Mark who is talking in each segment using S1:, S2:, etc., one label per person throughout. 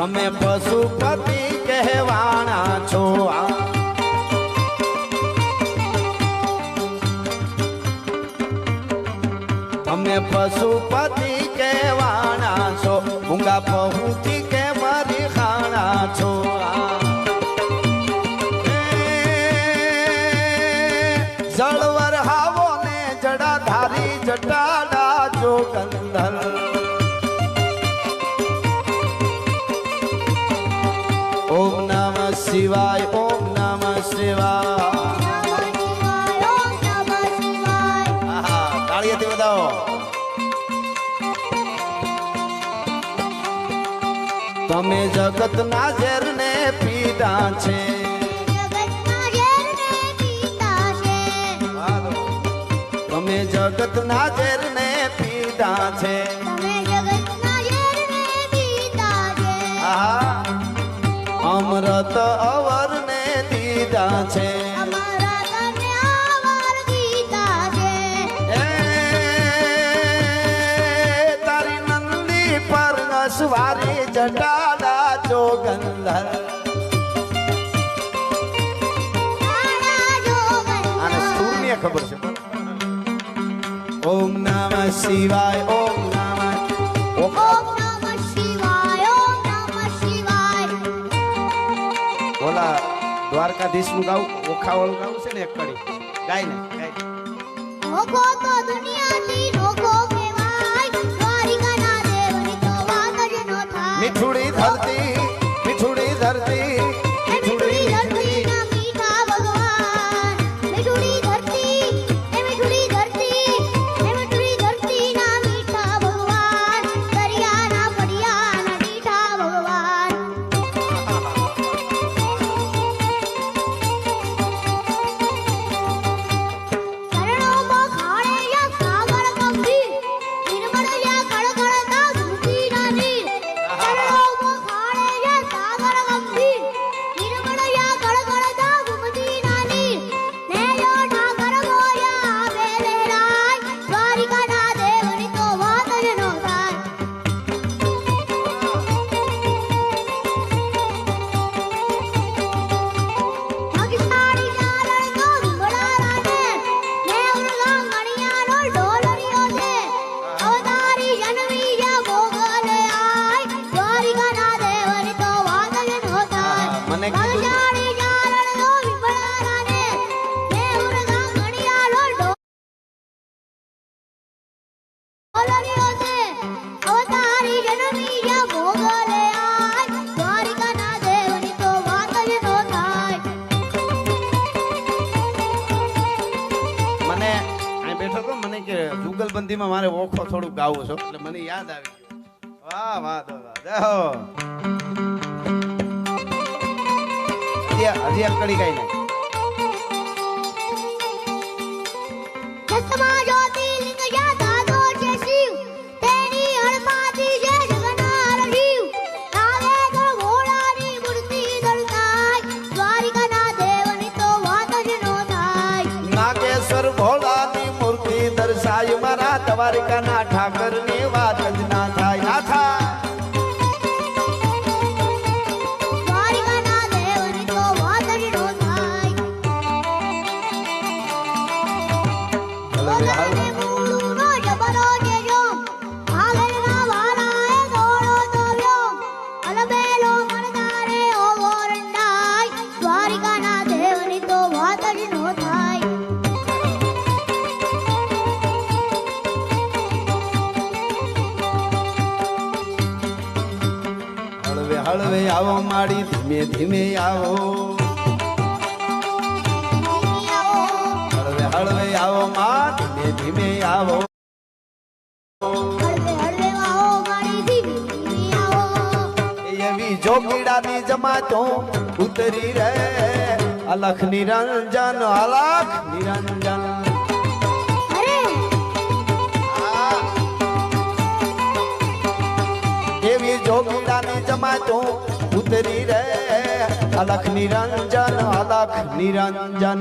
S1: તમે પશુપતિ કહેવાના છો તમે પશુપતિ કહેવાના છો, ઊંઘા પહુથી કે મારી ખાણા છો જળવર હાવો ને જડાધારી જટાડા જો ગંધર તાળીઓથી બતાવો તમે જગતના ઝેરને પીધા છે. તમે જગતના ઝેરને પીધા છે. અમૃત અવરને નસવારી જટાડા જોગંધર આને સૂરને ખબર છે? ઓમ નમ શિવાય ઓમ નમ. ઓમ ઓલા દ્વારકાધીશનું ગાવ ઓખાવળ ગાવ છે ને એક કડી. ગાય ને ગાય.
S2: ઓખો તો દુનિયાથી નોખો
S1: જુગલબંધીમાં મારે ઓખો થોડું ગાવું છો એટલે મને યાદ આવી વાહ વાહ તો વાહ. કડી ગાઈ નાખ.
S2: का ना ठाकर
S1: ने वाद આવો માડી ધીમે ધીમે આવો. હળવે હળવે આવો મા ધીમે ધીમે આવો. એવી જોગીડાની જમાતો ઉતરી રે અલખ નિરંજન અલખ નિરંજન. એવી જોગીડાની જમાતો ઉતરી રે અલખ નિરંજન અલખ નિરંજન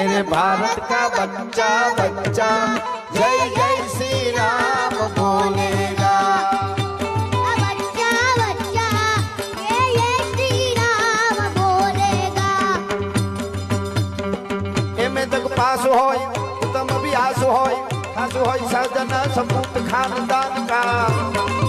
S2: मेरे भारत का बच्चा बच्चा जय जय श्री राम बोलेगा
S1: बच्चा
S2: एमे
S1: तक पास होय तम भी आस होय आस होय सजना समूत खानदान का